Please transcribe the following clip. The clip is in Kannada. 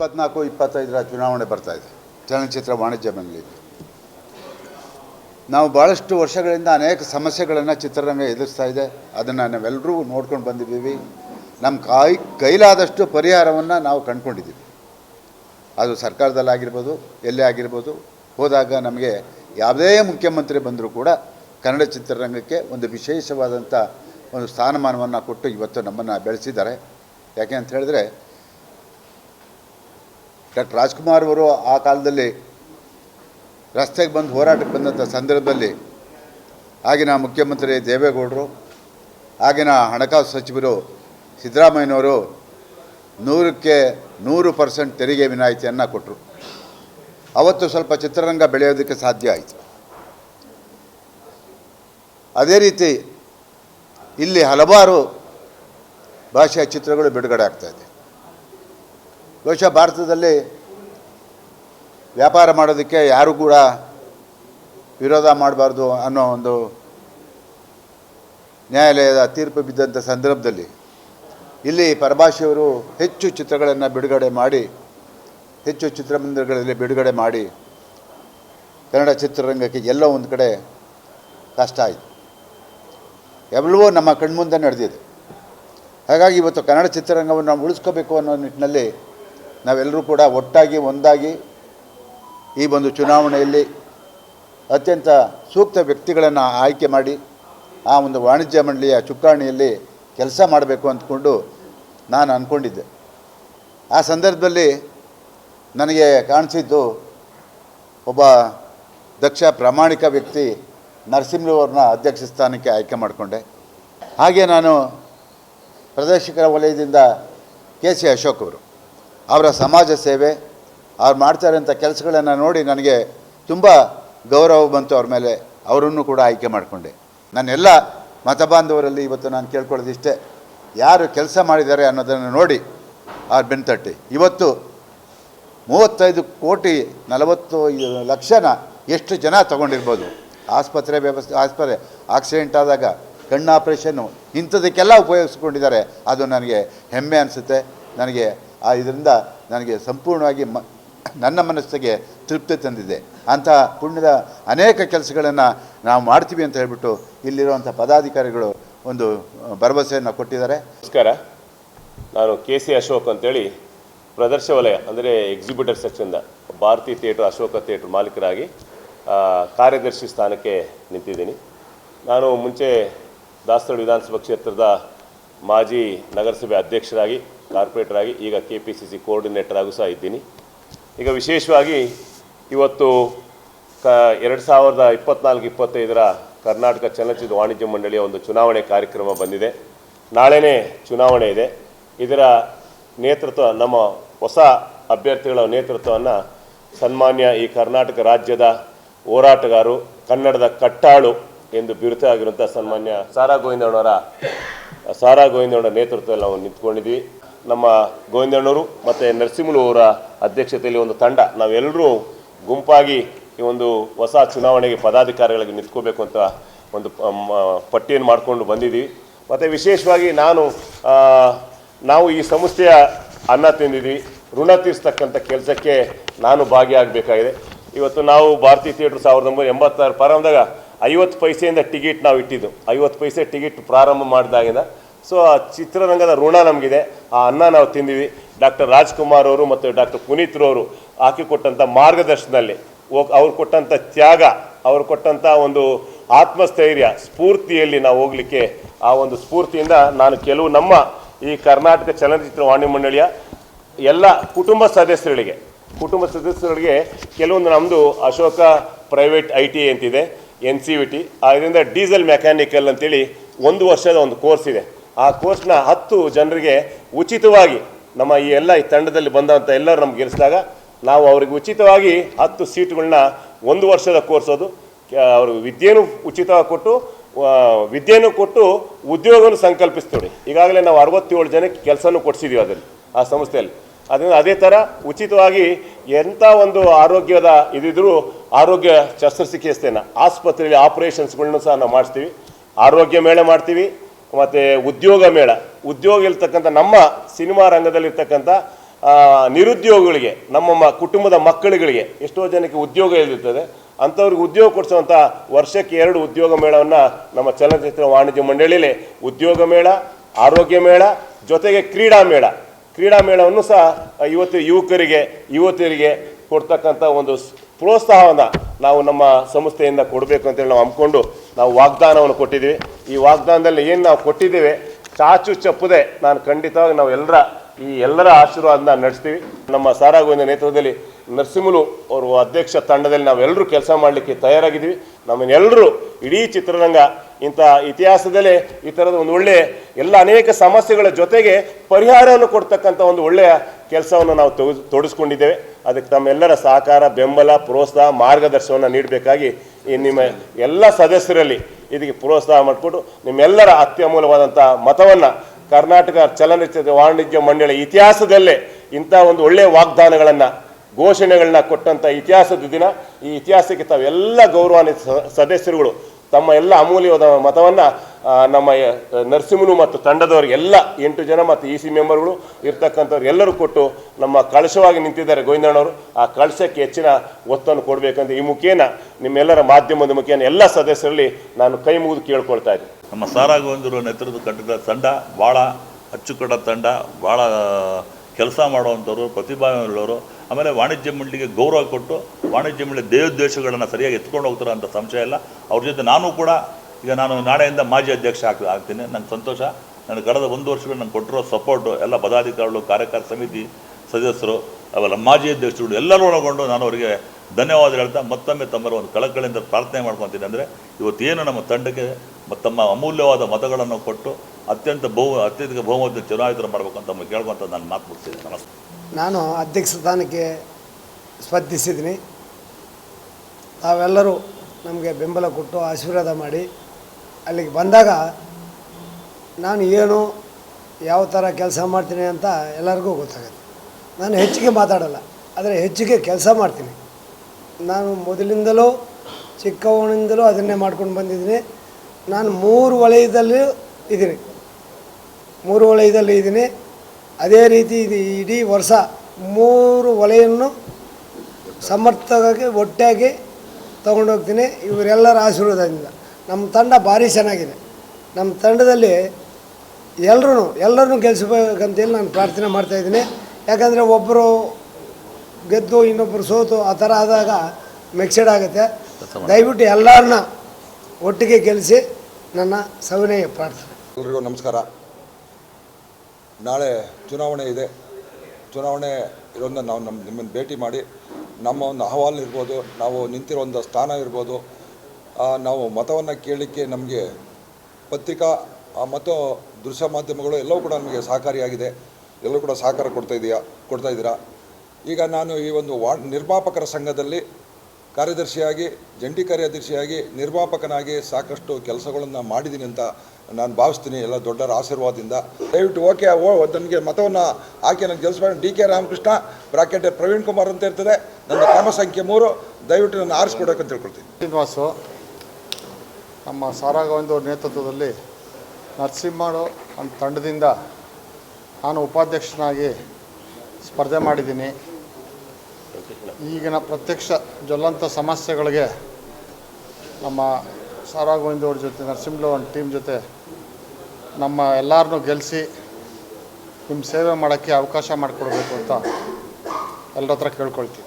ಇಪ್ಪತ್ನಾಲ್ಕು, ಇಪ್ಪತ್ತೈದರ ಚುನಾವಣೆ ಬರ್ತಾ ಇದೆ, ಚಲನಚಿತ್ರ ವಾಣಿಜ್ಯ ಮಂಡಳಿ ನಾವು ಭಾಳಷ್ಟು ವರ್ಷಗಳಿಂದ ಅನೇಕ ಸಮಸ್ಯೆಗಳನ್ನು ಚಿತ್ರರಂಗ ಎದುರಿಸ್ತಾ ಇದೆ. ಅದನ್ನು ನಾವೆಲ್ಲರೂ ನೋಡ್ಕೊಂಡು ಬಂದಿದ್ದೀವಿ. ನಮ್ಮ ಕಾಯಿ, ಕೈಲಾದಷ್ಟು ಪರಿಹಾರವನ್ನು ನಾವು ಕಂಡುಕೊಂಡಿದ್ದೀವಿ. ಅದು ಸರ್ಕಾರದಲ್ಲಾಗಿರ್ಬೋದು ಎಲ್ಲೇ ಆಗಿರ್ಬೋದು. ಹೋದಾಗ ನಮಗೆ ಯಾವುದೇ ಮುಖ್ಯಮಂತ್ರಿ ಬಂದರೂ ಕೂಡ ಕನ್ನಡ ಚಿತ್ರರಂಗಕ್ಕೆ ಒಂದು ವಿಶೇಷವಾದಂಥ ಒಂದು ಸ್ಥಾನಮಾನವನ್ನು ಕೊಟ್ಟು ಇವತ್ತು ನಮ್ಮನ್ನು ಬೆಳೆಸಿದ್ದಾರೆ. ಯಾಕೆ ಅಂತ ಹೇಳಿದ್ರೆ ಡಾಕ್ಟರ್ ರಾಜ್ಕುಮಾರ್ ಅವರು ಆ ಕಾಲದಲ್ಲಿ ರಸ್ತೆಗೆ ಬಂದು ಹೋರಾಟಕ್ಕೆ ಬಂದಂಥ ಸಂದರ್ಭದಲ್ಲಿ ಆಗಿನ ಮುಖ್ಯಮಂತ್ರಿ ದೇವೇಗೌಡರು, ಆಗಿನ ಹಣಕಾಸು ಸಚಿವರು ಸಿದ್ದರಾಮಯ್ಯನವರು ನೂರಕ್ಕೆ ನೂರು ಪರ್ಸೆಂಟ್ ತೆರಿಗೆ ವಿನಾಯಿತಿಯನ್ನು ಕೊಟ್ಟರು ಅವತ್ತು ಸ್ವಲ್ಪ ಚಿತ್ರರಂಗ ಬೆಳೆಯೋದಕ್ಕೆ ಸಾಧ್ಯ ಆಯಿತು. ಅದೇ ರೀತಿ ಇಲ್ಲಿ ಹಲವಾರು ಭಾಷೆಯ ಚಿತ್ರಗಳು ಬಿಡುಗಡೆ ಆಗ್ತಾಯಿದೆ ಬಹುಶಃ ಭಾರತದಲ್ಲಿ ವ್ಯಾಪಾರ ಮಾಡೋದಕ್ಕೆ ಯಾರೂ ಕೂಡ ವಿರೋಧ ಮಾಡಬಾರ್ದು ಅನ್ನೋ ಒಂದು ನ್ಯಾಯಾಲಯದ ತೀರ್ಪು ಬಿದ್ದಂಥ ಸಂದರ್ಭದಲ್ಲಿ ಇಲ್ಲಿ ಪರಭಾಷೆಯವರು ಹೆಚ್ಚು ಚಿತ್ರಗಳನ್ನು ಬಿಡುಗಡೆ ಮಾಡಿ, ಹೆಚ್ಚು ಚಿತ್ರಮಂದಿರಗಳಲ್ಲಿ ಬಿಡುಗಡೆ ಮಾಡಿ ಕನ್ನಡ ಚಿತ್ರರಂಗಕ್ಕೆ ಎಲ್ಲೋ ಒಂದು ಕಡೆ ಕಷ್ಟ ಆಯಿತು. ಎಲ್ಲವೂ ನಮ್ಮ ಕಣ್ಮುಂದೆ ನಡೆದಿದೆ. ಹಾಗಾಗಿ ಇವತ್ತು ಕನ್ನಡ ಚಿತ್ರರಂಗವನ್ನು ನಾವು ಉಳಿಸ್ಕೋಬೇಕು ಅನ್ನೋ ನಿಟ್ಟಿನಲ್ಲಿ ನಾವೆಲ್ಲರೂ ಕೂಡ ಒಟ್ಟಾಗಿ, ಒಂದಾಗಿ ಈ ಒಂದು ಚುನಾವಣೆಯಲ್ಲಿ ಅತ್ಯಂತ ಸೂಕ್ತ ವ್ಯಕ್ತಿಗಳನ್ನು ಆಯ್ಕೆ ಮಾಡಿ ಆ ಒಂದು ವಾಣಿಜ್ಯ ಮಂಡಳಿಯ ಚುಕ್ಕಾಣಿಯಲ್ಲಿ ಕೆಲಸ ಮಾಡಬೇಕು ಅಂದ್ಕೊಂಡು ನಾನು ಅಂದ್ಕೊಂಡಿದ್ದೆ ಆ ಸಂದರ್ಭದಲ್ಲಿ ನನಗೆ ಕಾಣಿಸಿದ್ದು ಒಬ್ಬ ದಕ್ಷ ಪ್ರಾಮಾಣಿಕ ವ್ಯಕ್ತಿ ನರಸಿಂಹವ್ರನ್ನ ಅಧ್ಯಕ್ಷ ಸ್ಥಾನಕ್ಕೆ ಆಯ್ಕೆ ಮಾಡಿಕೊಂಡೆ. ಹಾಗೆ ನಾನು ಪ್ರಾದೇಶಿಕ ವಲಯದಿಂದ ಕೆ ಸಿ ಅಶೋಕ್ ಅವರು. ಅವರ ಸಮಾಜ ಸೇವೆ, ಅವ್ರು ಅಂತ ಕೆಲಸಗಳನ್ನು ನೋಡಿ ನನಗೆ ತುಂಬ ಗೌರವ ಬಂತು ಅವ್ರ ಮೇಲೆ. ಅವರನ್ನು ಕೂಡ ಆಯ್ಕೆ ಮಾಡಿಕೊಂಡೆ. ನನ್ನೆಲ್ಲ ಮತಬಾಂಧವರಲ್ಲಿ ಇವತ್ತು ನಾನು ಕೇಳ್ಕೊಳ್ಳೋದಿಷ್ಟೇ ಯಾರು ಕೆಲಸ ಮಾಡಿದ್ದಾರೆ ಅನ್ನೋದನ್ನು ನೋಡಿ ಅವ್ರು ಬೆನ್ತಟ್ಟಿ ಇವತ್ತು ಮೂವತ್ತೈದು ಕೋಟಿ ನಲವತ್ತು ಲಕ್ಷನ ಎಷ್ಟು ಜನ ತಗೊಂಡಿರ್ಬೋದು? ಆಸ್ಪತ್ರೆ ವ್ಯವಸ್ಥೆ, ಆಸ್ಪತ್ರೆ, ಆಕ್ಸಿಡೆಂಟ್ ಆದಾಗ ಕಣ್ಣು ಆಪ್ರೇಷನ್ನು ಇಂಥದಕ್ಕೆಲ್ಲ ಉಪಯೋಗಿಸ್ಕೊಂಡಿದ್ದಾರೆ. ಅದು ನನಗೆ ಹೆಮ್ಮೆ ಅನಿಸುತ್ತೆ. ನನಗೆ, ಆ ಇದರಿಂದ ನನಗೆ ಸಂಪೂರ್ಣವಾಗಿ ಮ, ನನ್ನ ಮನಸ್ಸಿಗೆ ತೃಪ್ತಿ ತಂದಿದೆ. ಅಂತಹ ಪುಣ್ಯದ ಅನೇಕ ಕೆಲಸಗಳನ್ನು ನಾವು ಮಾಡ್ತೀವಿ ಅಂತ ಹೇಳ್ಬಿಟ್ಟು ಇಲ್ಲಿರುವಂಥ ಪದಾಧಿಕಾರಿಗಳು ಒಂದು ಭರವಸೆಯನ್ನು ಕೊಟ್ಟಿದ್ದಾರೆ. ನಮಸ್ಕಾರ. ನಾನು ಕೆ ಸಿ ಅಶೋಕ್ ಅಂತೇಳಿ ಪ್ರದರ್ಶ ವಲಯ, ಅಂದರೆ ಎಕ್ಸಿಬಿಟರ್ ಸೆಕ್ಷನ್ದ ಭಾರತೀಯ ಥಿಯೇಟರ್, ಅಶೋಕ ಥಿಯೇಟರ್ ಮಾಲೀಕರಾಗಿ ಕಾರ್ಯದರ್ಶಿ ಸ್ಥಾನಕ್ಕೆ ನಿಂತಿದ್ದೀನಿ. ನಾನು ಮುಂಚೆ ದಾಸರಳ್ಳಿ ವಿಧಾನಸಭಾ ಕ್ಷೇತ್ರದ ಮಾಜಿ ನಗರಸಭೆ ಅಧ್ಯಕ್ಷರಾಗಿ ಕಾರ್ಪೊರೇಟರ್ ಆಗಿ ಈಗ K P C C coordinator ಆಗೂ ಸಹ ಇದ್ದೀನಿ. ಈಗ ವಿಶೇಷವಾಗಿ ಇವತ್ತು ಕ ಎರಡು ಸಾವಿರದ ಇಪ್ಪತ್ನಾಲ್ಕು, ಇಪ್ಪತ್ತೈದರ ಕರ್ನಾಟಕ ಚಲನಚಿತ್ರ ವಾಣಿಜ್ಯ ಮಂಡಳಿಯ ಒಂದು ಚುನಾವಣೆ ಕಾರ್ಯಕ್ರಮ ಬಂದಿದೆ. ನಾಳೆನೇ ಚುನಾವಣೆ ಇದೆ. ಇದರ ನೇತೃತ್ವ ನಮ್ಮ ಹೊಸ ಅಭ್ಯರ್ಥಿಗಳ ನೇತೃತ್ವವನ್ನು ಸನ್ಮಾನ್ಯ ಈ ಕರ್ನಾಟಕ ರಾಜ್ಯದ ಹೋರಾಟಗಾರರು ಕನ್ನಡದ ಕಟ್ಟಾಳು ಎಂದು ಬಿರುತಾಗಿರುವಂಥ ಸನ್ಮಾನ್ಯ ಸಾರಾ ಗೋವಿಂದಣ್ಣವರ ಸಾರಾ ಗೋವಿಂದಣ್ಣವರ ನೇತೃತ್ವದಲ್ಲಿ ನಾವು ನಿಂತ್ಕೊಂಡಿದ್ವಿ. ನಮ್ಮ ಗೋವಿಂದಣ್ಣವರು ಮತ್ತು ನರಸಿಂಹಲು ಅವರ ಅಧ್ಯಕ್ಷತೆಯಲ್ಲಿ ಒಂದು ತಂಡ. ನಾವೆಲ್ಲರೂ ಗುಂಪಾಗಿ ಈ ಒಂದು ಹೊಸ ಚುನಾವಣೆಗೆ ಪದಾಧಿಕಾರಿಗಳಿಗೆ ನಿಂತ್ಕೋಬೇಕು ಅಂತ ಒಂದು ಪಟ್ಟಿಯನ್ನು ಮಾಡಿಕೊಂಡು ಬಂದಿದ್ದೀವಿ. ಮತ್ತು ವಿಶೇಷವಾಗಿ ನಾನು ನಾವು ಈ ಸಂಸ್ಥೆಯ ಅನ್ನ ತಿಂದಿದ್ವಿ ಋಣ ತೀರಿಸ್ತಕ್ಕಂಥ ಕೆಲಸಕ್ಕೆ ನಾನು ಭಾಗಿಯಾಗಬೇಕಾಗಿದೆ. ಇವತ್ತು ನಾವು ಭಾರತೀಯ ಥಿಯೇಟ್ರ್ ಸಾವಿರದ ಒಂಬೈನೂರ ಎಂಬತ್ತಾರು ಪ್ರಾರಂಭದಾಗ ಐವತ್ತು ಪೈಸೆಯಿಂದ ಟಿಕೆಟ್ ನಾವು ಇಟ್ಟಿದ್ದು ಐವತ್ತು ಪೈಸೆ ಟಿಕೆಟ್ ಪ್ರಾರಂಭ ಮಾಡಿದಾಗಿಂದ ಸೊ ಆ ಚಿತ್ರರಂಗದ ಋಣ ನಮಗಿದೆ. ಆ ಅನ್ನ ನಾವು ತಿಂದಿವಿ. ಡಾಕ್ಟರ್ ರಾಜ್ಕುಮಾರ್ ಅವರು ಮತ್ತು ಡಾಕ್ಟರ್ ಪುನೀತ್ರವರು ಹಾಕಿಕೊಟ್ಟಂಥ ಮಾರ್ಗದರ್ಶನದಲ್ಲಿ ಅವ್ರು ಕೊಟ್ಟಂಥ ತ್ಯಾಗ, ಅವ್ರು ಕೊಟ್ಟಂಥ ಒಂದು ಆತ್ಮಸ್ಥೈರ್ಯ ಸ್ಫೂರ್ತಿಯಲ್ಲಿ ನಾವು ಹೋಗಲಿಕ್ಕೆ ಆ ಒಂದು ಸ್ಫೂರ್ತಿಯಿಂದ ನಾನು ಕೆಲವು ನಮ್ಮ ಈ ಕರ್ನಾಟಕ ಚಲನಚಿತ್ರ ವಾಣಿ ಮಂಡಳಿಯ ಎಲ್ಲ ಕುಟುಂಬ ಸದಸ್ಯರಿಗೆ ಕುಟುಂಬ ಸದಸ್ಯರಿಗೆ ಕೆಲವೊಂದು ನಮ್ಮದು ಅಶೋಕ ಪ್ರೈವೇಟ್ ಐ ಟಿ ಅಂತಿದೆ, ಎನ್ ಸಿ ವಿ ಟಿ. ಅದರಿಂದ ಡೀಸೆಲ್ ಮೆಕ್ಯಾನಿಕಲ್ ಅಂತೇಳಿ ಒಂದು ವರ್ಷದ ಒಂದು ಕೋರ್ಸ್ ಇದೆ. ಆ ಕೋರ್ಸ್ನ ಹತ್ತು ಜನರಿಗೆ ಉಚಿತವಾಗಿ ನಮ್ಮ ಈ ಎಲ್ಲ ಈ ತಂಡದಲ್ಲಿ ಬಂದಂಥ ಎಲ್ಲರೂ ನಮ್ಗೆ ಗೆಲ್ಲಿಸಿದಾಗ ನಾವು ಅವ್ರಿಗೆ ಉಚಿತವಾಗಿ ಹತ್ತು ಸೀಟ್ಗಳನ್ನ ಒಂದು ವರ್ಷದ ಕೋರ್ಸ್ ಅದು. ಅವ್ರಿಗೆ ವಿದ್ಯೆನೂ ಉಚಿತವಾಗಿ ಕೊಟ್ಟು ವಿದ್ಯೆನೂ ಕೊಟ್ಟು ಉದ್ಯೋಗವನ್ನು ಸಂಕಲ್ಪಿಸ್ತೀವಿ ಈಗಾಗಲೇ ನಾವು ಅರವತ್ತೇಳು ಜನಕ್ಕೆ ಕೆಲಸನೂ ಕೊಡಿಸಿದ್ದೀವಿ ಅದರಲ್ಲಿ, ಆ ಸಂಸ್ಥೆಯಲ್ಲಿ. ಅದರಿಂದ ಅದೇ ಥರ ಉಚಿತವಾಗಿ ಎಂಥ ಒಂದು ಆರೋಗ್ಯದ ಇದಿದ್ರೂ ಆರೋಗ್ಯ ಶಸ್ತ್ರಚಿಕಿತ್ಸೆಯನ್ನು ಆಸ್ಪತ್ರೆಯಲ್ಲಿ ಆಪರೇಷನ್ಸ್ಗಳನ್ನೂ ಸಹ ನಾವು ಮಾಡಿಸ್ತೀವಿ. ಆರೋಗ್ಯ ಮೇಳ ಮಾಡ್ತೀವಿ. ಮತ್ತು ಉದ್ಯೋಗ ಮೇಳ. ಉದ್ಯೋಗ ಇರ್ತಕ್ಕಂಥ ನಮ್ಮ ಸಿನಿಮಾ ರಂಗದಲ್ಲಿರ್ತಕ್ಕಂಥ ನಿರುದ್ಯೋಗಿಗಳಿಗೆ, ನಮ್ಮ ಕುಟುಂಬದ ಮಕ್ಕಳುಗಳಿಗೆ ಎಷ್ಟೋ ಜನಕ್ಕೆ ಉದ್ಯೋಗ ಇಲ್ಲಿರ್ತದೆ ಅಂಥವ್ರಿಗೆ ಉದ್ಯೋಗ ಕೊಡಿಸುವಂಥ ವರ್ಷಕ್ಕೆ ಎರಡು ಉದ್ಯೋಗ ಮೇಳವನ್ನು ನಮ್ಮ ಚಲನಚಿತ್ರ ವಾಣಿಜ್ಯ ಮಂಡಳಿಯಲ್ಲಿ ಉದ್ಯೋಗ ಮೇಳ, ಆರೋಗ್ಯ ಮೇಳ, ಜೊತೆಗೆ ಕ್ರೀಡಾ ಮೇಳ. ಕ್ರೀಡಾ ಮೇಳವನ್ನು ಸಹ ಇವತ್ತು ಯುವಕರಿಗೆ, ಯುವತಿಯರಿಗೆ ಕೊಡ್ತಕ್ಕಂಥ ಒಂದು ಪ್ರೋತ್ಸಾಹವನ್ನು ನಾವು ನಮ್ಮ ಸಂಸ್ಥೆಯಿಂದ ಕೊಡಬೇಕು ಅಂತೇಳಿ ನಾವು ಹಮ್ಮಿಕೊಂಡು ನಾವು ವಾಗ್ದಾನವನ್ನು ಕೊಟ್ಟಿದ್ದೀವಿ. ಈ ವಾಗ್ದಾನದಲ್ಲಿ ಏನು ನಾವು ಕೊಟ್ಟಿದ್ದೀವಿ, ಚಾಚು ಚಪ್ಪದೆ ನಾನು ಖಂಡಿತವಾಗಿ ನಾವು ಎಲ್ಲರ, ಈ ಎಲ್ಲರ ಆಶೀರ್ವಾದನ ನಡೆಸ್ತೀವಿ. ನಮ್ಮ ಸಾರಾಗೋವಿಂದ ನೇತೃತ್ವದಲ್ಲಿ ನರಸಿಂಹಲು ಅವರು ಅಧ್ಯಕ್ಷ ತಂಡದಲ್ಲಿ ನಾವೆಲ್ಲರೂ ಕೆಲಸ ಮಾಡಲಿಕ್ಕೆ ತಯಾರಾಗಿದ್ದೀವಿ. ನಮ್ಮನ್ನೆಲ್ಲರೂ ಇಡೀ ಚಿತ್ರರಂಗ, ಇಂಥ ಇತಿಹಾಸದಲ್ಲೇ ಈ ಥರದ ಒಂದು ಒಳ್ಳೆಯ ಎಲ್ಲ ಅನೇಕ ಸಮಸ್ಯೆಗಳ ಜೊತೆಗೆ ಪರಿಹಾರವನ್ನು ಕೊಡ್ತಕ್ಕಂಥ ಒಂದು ಒಳ್ಳೆಯ ಕೆಲಸವನ್ನು ನಾವು ತೊಗಸ್ ತೊಡಗಿಸ್ಕೊಂಡಿದ್ದೇವೆ ಅದಕ್ಕೆ ತಮ್ಮೆಲ್ಲರ ಸಹಕಾರ, ಬೆಂಬಲ, ಪ್ರೋತ್ಸಾಹ, ಮಾರ್ಗದರ್ಶನವನ್ನು ನೀಡಬೇಕಾಗಿ ಈ ನಿಮ್ಮ ಎಲ್ಲ ಸದಸ್ಯರಲ್ಲಿ ಇದಕ್ಕೆ ಪ್ರೋತ್ಸಾಹ ಮಾಡಿಕೊಟ್ಟು ನಿಮ್ಮೆಲ್ಲರ ಅತ್ಯಮೂಲವಾದಂಥ ಮತವನ್ನು ಕರ್ನಾಟಕ ಚಲನಚಿತ್ರ ವಾಣಿಜ್ಯ ಮಂಡಳಿ ಇತಿಹಾಸದಲ್ಲೇ ಇಂಥ ಒಂದು ಒಳ್ಳೆಯ ವಾಗ್ದಾನಗಳನ್ನು, ಘೋಷಣೆಗಳನ್ನ ಕೊಟ್ಟಂಥ ಇತಿಹಾಸದ ದಿನ, ಈ ಇತಿಹಾಸಕ್ಕೆ ತಾವೆಲ್ಲ ಗೌರವಾನ್ವಿತ ಸದಸ್ಯರುಗಳು ತಮ್ಮ ಎಲ್ಲ ಅಮೂಲ್ಯವಾದ ಮತವನ್ನು ನಮ್ಮ ನರಸಿಂಹನು ಮತ್ತು ತಂಡದವರು ಎಲ್ಲ ಎಂಟು ಜನ ಮತ್ತು ಇ ಸಿ ಮೆಂಬರ್ಗಳು ಇರ್ತಕ್ಕಂಥವ್ರು ಎಲ್ಲರೂ ಕೊಟ್ಟು ನಮ್ಮ ಕಳಶವಾಗಿ ನಿಂತಿದ್ದಾರೆ ಗೋವಿಂದಣ್ಣವರು. ಆ ಕಳಶಕ್ಕೆ ಹೆಚ್ಚಿನ ಒತ್ತನ್ನು ಕೊಡಬೇಕಂತ ಈ ಮುಖೇನ ನಿಮ್ಮೆಲ್ಲರ ಮಾಧ್ಯಮದ ಮುಖೇನ ಎಲ್ಲ ಸದಸ್ಯರಲ್ಲಿ ನಾನು ಕೈ ಮುಗಿದು ಕೇಳ್ಕೊಳ್ತಾ ಇದ್ದೀನಿ. ನಮ್ಮ ಸಾರಾ ಗೋವಿಂದರು ನೇತೃತ್ವದ ಕಟ್ಟಿದ ತಂಡ, ಭಾಳ ಅಚ್ಚುಕಟ್ಟ ತಂಡ, ಭಾಳ ಕೆಲಸ ಮಾಡುವಂಥವ್ರು ಪ್ರತಿಭಾವುಳ್ಳವರು ಆಮೇಲೆ ವಾಣಿಜ್ಯ ಮಂಡಳಿಗೆ ಗೌರವ ಕೊಟ್ಟು ವಾಣಿಜ್ಯ ಮಂಡಳಿ ದೇವೋದ್ದೇಶಗಳನ್ನು ಸರಿಯಾಗಿ ಎತ್ಕೊಂಡು ಹೋಗ್ತಾರೆ ಅಂತ ಸಂಶಯ ಇಲ್ಲ. ಅವ್ರ ಜೊತೆ ನಾನು ಕೂಡ ಈಗ ನಾನು ನಾಳೆಯಿಂದ ಮಾಜಿ ಅಧ್ಯಕ್ಷ ಆಗ್ ಆಗ್ತೀನಿ. ನಂಗೆ ಸಂತೋಷ. ನನಗೆ ಕಳೆದ ಒಂದು ವರ್ಷಗಳು ನಂಗೆ ಕೊಟ್ಟಿರೋ ಸಪೋರ್ಟು ಎಲ್ಲ ಪದಾಧಿಕಾರಿಗಳು, ಕಾರ್ಯಕಾರಿ ಸಮಿತಿ ಸದಸ್ಯರು, ಅವೆಲ್ಲ ಮಾಜಿ ಅಧ್ಯಕ್ಷರುಗಳು ಎಲ್ಲರೂ ಒಳಗೊಂಡು ನಾನು ಅವರಿಗೆ ಧನ್ಯವಾದ ಹೇಳ್ತಾ ಮತ್ತೊಮ್ಮೆ ತಮ್ಮರ ಒಂದು ಕಳಕಳಿಯಿಂದ ಪ್ರಾರ್ಥನೆ ಮಾಡ್ಕೊತೀನಿ ಅಂದರೆ ಇವತ್ತೇನು ನಮ್ಮ ತಂಡಕ್ಕೆ ತಮ್ಮ ಅಮೂಲ್ಯವಾದ ಮತಗಳನ್ನು ಕೊಟ್ಟು ಅತ್ಯಂತ ಬಹು, ಅತ್ಯಧಿಕ ಬಹುಮತ ಚುನಾಯಿತರು ಮಾಡಬೇಕು ಅಂತ ಕೇಳ್ಕೊಂತ ನಾನು ಮಾತು ಮುಗಿಸ್ತೀನಿ ನಮಸ್ತೆ. ನಾನು ಅಧ್ಯಕ್ಷ ಸ್ಥಾನಕ್ಕೆ ಸ್ಪರ್ಧಿಸಿದ್ದೀನಿ. ತಾವೆಲ್ಲರೂ ನಮಗೆ ಬೆಂಬಲ ಕೊಟ್ಟು ಆಶೀರ್ವಾದ ಮಾಡಿ. ಅಲ್ಲಿಗೆ ಬಂದಾಗ ನಾನು ಏನು ಯಾವ ಥರ ಕೆಲಸ ಮಾಡ್ತೀನಿ ಅಂತ ಎಲ್ಲರಿಗೂ ಗೊತ್ತಾಗುತ್ತೆ. ನಾನು ಹೆಚ್ಚಿಗೆ ಮಾತಾಡಲ್ಲ, ಆದರೆ ಹೆಚ್ಚಿಗೆ ಕೆಲಸ ಮಾಡ್ತೀನಿ. ನಾನು ಮೊದಲಿಂದಲೂ, ಚಿಕ್ಕವನಿಂದಲೂ ಅದನ್ನೇ ಮಾಡ್ಕೊಂಡು ಬಂದಿದ್ದೀನಿ. ನಾನು ಮೂರು ವಲಯದಲ್ಲೂ ಇದ್ದೀನಿ. ಮೂರು ವಲಯದಲ್ಲಿ ಇದ್ದೀನಿ. ಅದೇ ರೀತಿ ಇದು ಇಡೀ ವರ್ಷ ಮೂರು ವಲಯನ್ನು ಸಮರ್ಥವಾಗಿ ಒಟ್ಟಾಗಿ ತೊಗೊಂಡೋಗ್ತೀನಿ. ಇವರೆಲ್ಲರ ಆಶೀರ್ವಾದದಿಂದ. ನಮ್ಮ ತಂಡ ಭಾರಿ ಚೆನ್ನಾಗಿದೆ. ನಮ್ಮ ತಂಡದಲ್ಲಿ ಎಲ್ಲರೂ ಎಲ್ಲರನ್ನೂ ಗೆಲ್ಲಿಸ್ಬೇಕಂತೇಳಿ ನಾನು ಪ್ರಾರ್ಥನೆ ಮಾಡ್ತಾಯಿದ್ದೀನಿ ಯಾಕಂದರೆ ಒಬ್ಬರು ಗೆದ್ದು ಇನ್ನೊಬ್ಬರು ಸೋತು ಆ ಥರ ಆದಾಗ ಮಿಕ್ಸಡ್ ಆಗುತ್ತೆ. ದಯವಿಟ್ಟು ಎಲ್ಲರನ್ನ ಒಟ್ಟಿಗೆ ಗೆಲ್ಲಿಸಿ ನನ್ನ ಸವಿನಯ ಪ್ರಾರ್ಥನೆ. ಎಲ್ರಿಗೂ ನಮಸ್ಕಾರ. ನಾಳೆ ಚುನಾವಣೆ ಇದೆ. ಚುನಾವಣೆ ಇರೋದನ್ನ ನಾವು ನಮ್ಮ ನಿಮ್ಮನ್ನು ಭೇಟಿ ಮಾಡಿ ನಮ್ಮ ಒಂದು ಅಹವಾಲು ಇರ್ಬೋದು ನಾವು ನಿಂತಿರೋ ಒಂದು ಸ್ಥಾನ ಇರ್ಬೋದು ನಾವು ಮತವನ್ನು ಕೇಳಲಿಕ್ಕೆ ನಮಗೆ ಪತ್ರಿಕಾ ಮತ್ತು ದೃಶ್ಯ ಮಾಧ್ಯಮಗಳು ಎಲ್ಲವೂ ಕೂಡ ನಮಗೆ ಸಹಕಾರಿಯಾಗಿದೆ. ಎಲ್ಲರೂ ಕೂಡ ಸಹಕಾರ ಕೊಡ್ತಾ ಇದೆಯಾ, ಕೊಡ್ತಾ ಇದ್ದೀರಾ? ಈಗ ನಾನು ಈ ಒಂದು ವಾ, ನಿರ್ಮಾಪಕರ ಸಂಘದಲ್ಲಿ ಕಾರ್ಯದರ್ಶಿಯಾಗಿ, ಜಂಟಿ ಕಾರ್ಯದರ್ಶಿಯಾಗಿ ನಿರ್ಮಾಪಕನಾಗಿ ಸಾಕಷ್ಟು ಕೆಲಸಗಳನ್ನು ಮಾಡಿದ್ದೀನಿ ಅಂತ ನಾನು ಭಾವಿಸ್ತೀನಿ, ಎಲ್ಲ ದೊಡ್ಡರ ಆಶೀರ್ವಾದದಿಂದ. ದಯವಿಟ್ಟು ಓಕೆ, ಓ, ನನಗೆ ಮತವನ್ನು ಹಾಕಿ, ನನಗೆ ಗೆಲ್ಲಿಸ್ಬೇಡ D K Ramakrishna, bracket Praveen Kumar ಅಂತ ಇರ್ತದೆ, ನನ್ನ ಕ್ರಮ ಸಂಖ್ಯೆ ಮೂರು. ದಯವಿಟ್ಟು ನನ್ನ ಆರಿಸ್ಕೊಡಕ್ಕೆ ಅಂತ ತಿಳ್ಕೊಳ್ತೀನಿ ಶ್ರೀನಿವಾಸು ನಮ್ಮ ಸಾರಾಗೋವಿಂದ ಅವರ ನೇತೃತ್ವದಲ್ಲಿ ನರಸಿಂಹರು ಒಂದು ತಂಡದಿಂದ ನಾನು ಉಪಾಧ್ಯಕ್ಷನಾಗಿ ಸ್ಪರ್ಧೆ ಮಾಡಿದ್ದೀನಿ. ಈಗಿನ ಪ್ರತ್ಯಕ್ಷ ಜ್ವಲಂತ ಸಮಸ್ಯೆಗಳಿಗೆ ನಮ್ಮ ಸಾರಾ ಅವ್ರ ಜೊತೆ ನರಸಿಂಹ ಒಂದು ಟೀಮ್ ಜೊತೆ ನಮ್ಮ ಎಲ್ಲರನ್ನೂ ಗೆಲ್ಲಿಸಿ ನಿಮ್ಮ ಸೇವೆ ಮಾಡೋಕ್ಕೆ ಅವಕಾಶ ಮಾಡಿಕೊಡ್ಬೇಕು ಅಂತ ಎಲ್ಲರ ಹತ್ರ ಕೇಳ್ಕೊಳ್ತೀವಿ